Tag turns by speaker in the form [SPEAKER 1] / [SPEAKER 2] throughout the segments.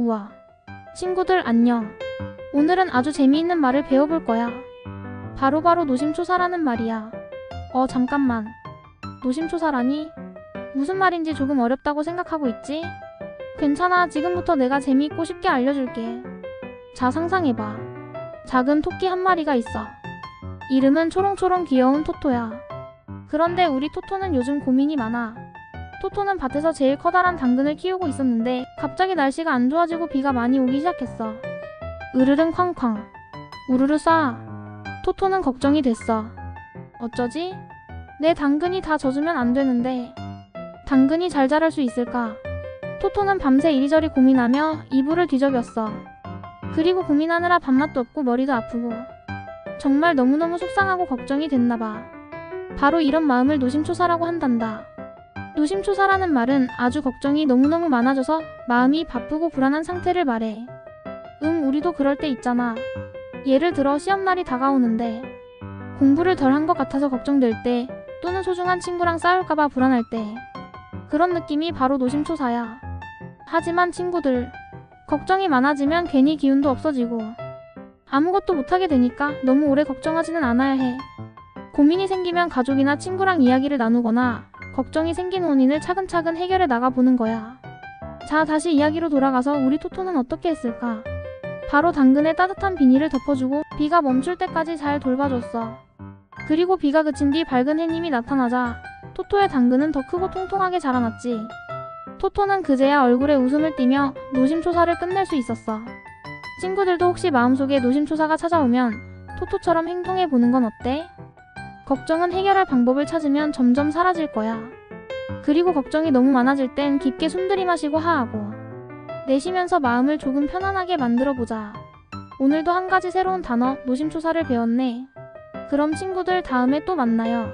[SPEAKER 1] 우와. 친구들 안녕. 오늘은 아주 재미있는 말을 배워볼 거야. 바로 바로 노심초사라는 말이야. 어, 잠깐만. 노심초사라니? 무슨 말인지 조금 어렵다고 생각하고 있지? 괜찮아. 지금부터 내가 재미있고 쉽게 알려줄게. 자, 상상해봐. 작은 토끼 한 마리가 있어. 이름은 초롱초롱 귀여운 토토야. 그런데 우리 토토는 요즘 고민이 많아. 토토는 밭에서 제일 커다란 당근을 키우고 있었는데 갑자기 날씨가 안 좋아지고 비가 많이 오기 시작했어. 으르릉 쾅쾅. 우르르 쏴. 토토는 걱정이 됐어. 어쩌지? 내 당근이 다 젖으면 안 되는데. 당근이 잘 자랄 수 있을까? 토토는 밤새 이리저리 고민하며 이불을 뒤적였어. 그리고 고민하느라 밥맛도 없고 머리도 아프고. 정말 너무너무 속상하고 걱정이 됐나봐. 바로 이런 마음을 노심초사라고 한단다. 노심초사라는 말은 아주 걱정이 너무너무 많아져서 마음이 바쁘고 불안한 상태를 말해. 응, 우리도 그럴 때 있잖아. 예를 들어 시험날이 다가오는데 공부를 덜 한 것 같아서 걱정될 때 또는 소중한 친구랑 싸울까봐 불안할 때 그런 느낌이 바로 노심초사야. 하지만 친구들, 걱정이 많아지면 괜히 기운도 없어지고 아무것도 못하게 되니까 너무 오래 걱정하지는 않아야 해. 고민이 생기면 가족이나 친구랑 이야기를 나누거나 걱정이 생긴 원인을 차근차근 해결해 나가 보는 거야. 자, 다시 이야기로 돌아가서 우리 토토는 어떻게 했을까? 바로 당근에 따뜻한 비닐을 덮어주고 비가 멈출 때까지 잘 돌봐줬어. 그리고 비가 그친 뒤 밝은 해님이 나타나자 토토의 당근은 더 크고 통통하게 자라났지. 토토는 그제야 얼굴에 웃음을 띠며 노심초사를 끝낼 수 있었어. 친구들도 혹시 마음속에 노심초사가 찾아오면 토토처럼 행동해 보는 건 어때? 걱정은 해결할 방법을 찾으면 점점 사라질 거야. 그리고 걱정이 너무 많아질 땐 깊게 숨들이마시고 하하고 내쉬면서 마음을 조금 편안하게 만들어 보자. 오늘도 한 가지 새로운 단어 노심초사를 배웠네. 그럼 친구들 다음에 또 만나요.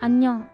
[SPEAKER 1] 안녕.